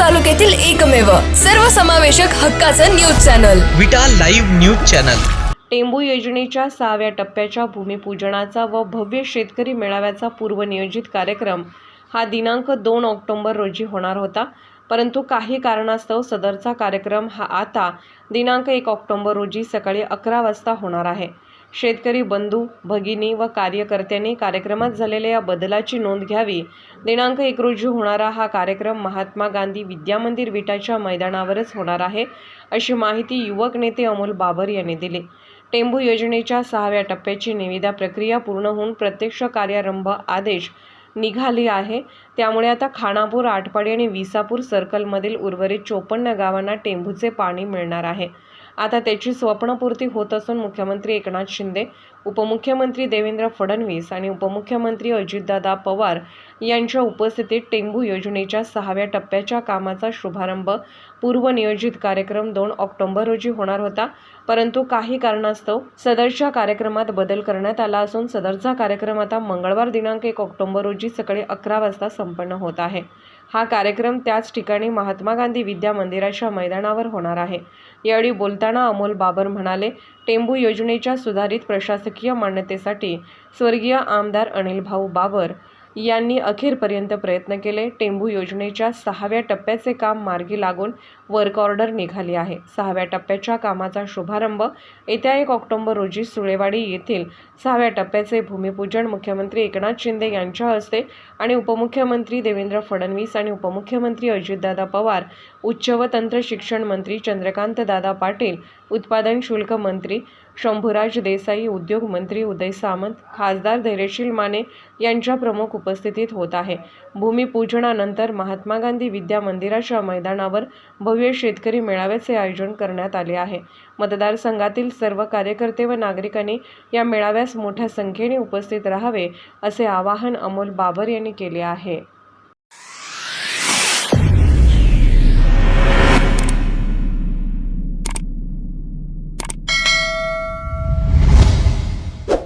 तालुक्यातील एकमेव सर्वसमावेशक हक्काचं news channel. Vita live news channel. Tembu योजनेच्या सहाव्या टप्प्याच्या भूमिपूजनाचा व भव्य शेतकरी मेळाव्याचा पूर्वनियोजित कार्यक्रम हा दिनांक दोन ऑक्टोबर रोजी होणार होता. परंतु काही कारणास्तव सदरचा कार्यक्रम हा आता दिनांक एक ऑक्टोबर रोजी सकाळी अकरा वाजता होणार आहे. शेतकरी बंधू भगिनी व कार्यकर्त्यांनी कार्यक्रमात झालेल्या या बदलाची नोंद घ्यावी. दिनांक एक रोजी होणारा हा कार्यक्रम महात्मा गांधी विद्यामंदिर विटाच्या मैदानावरच होणार आहे अशी माहिती युवक नेते अमोल बाबर यांनी दिली. टेंबू योजनेच्या सहाव्या टप्प्याची निविदा प्रक्रिया पूर्ण होऊन प्रत्यक्ष कार्यारंभ आदेश निघाली आहे. त्यामुळे आता खानापूर आटपाडी आणि विसापूर सर्कलमधील उर्वरित चोपन्न गावांना टेंभूचे पाणी मिळणार आहे. आता त्याची स्वप्नपूर्ती होत असून मुख्यमंत्री एकनाथ शिंदे उपमुख्यमंत्री देवेंद्र फडणवीस आणि उपमुख्यमंत्री अजितदादा पवार यांच्या उपस्थितीत टेंबू योजनेच्या सहाव्या टप्प्याच्या कामाचा शुभारंभ पूर्वनियोजित कार्यक्रम दोन ऑक्टोबर रोजी होणार होता. परंतु काही कारणास्तव सदरच्या कार्यक्रमात बदल करण्यात आला असून सदरचा कार्यक्रम आता मंगळवार दिनांक एक ऑक्टोबर रोजी सकाळी अकरा वाजता संपन्न होत आहे. हा कार्यक्रम त्याच ठिकाणी महात्मा गांधी विद्या मंदिराच्या मैदानावर होणार आहे. यावेळी बोलताना अमोल बाबर म्हणाले टेंबू योजनेच्या सुधारित प्रशासकीय मान्यतेसाठी स्वर्गीय आमदार अनिल भाऊ बाबर यांनी अखेरपर्यंत प्रयत्न केले. टेंबू योजनेच्या सहाव्या टप्प्याचे काम मार्गी लागून वर्क ऑर्डर निघाली आहे. सहाव्या टप्प्याच्या कामाचा शुभारंभ येत्या एक ऑक्टोबर रोजी सुळेवाडी येथील सहाव्या टप्प्याचे भूमिपूजन मुख्यमंत्री एकनाथ शिंदे यांच्या हस्ते आणि उपमुख्यमंत्री देवेंद्र फडणवीस आणि उपमुख्यमंत्री अजितदादा पवार उच्च व तंत्र शिक्षण मंत्री चंद्रकांत दादा पाटील उत्पादन शुल्क मंत्री शंभूराज देसाई उद्योग मंत्री उदय सामंत खासदार धैर्यशील माने यांच्या प्रमुख उपस्थितीत होत आहे. भूमिपूजनानंतर महात्मा गांधी विद्या मंदिराच्या मैदानावर भव्य शेतकरी मेळाव्याचे आयोजन करण्यात आले आहे. मतदारसंघातील सर्व कार्यकर्ते व नागरिकांनी या मेळाव्यास मोठ्या संख्येने उपस्थित राहावे असे आवाहन अमोल बाबर यांनी केले आहे.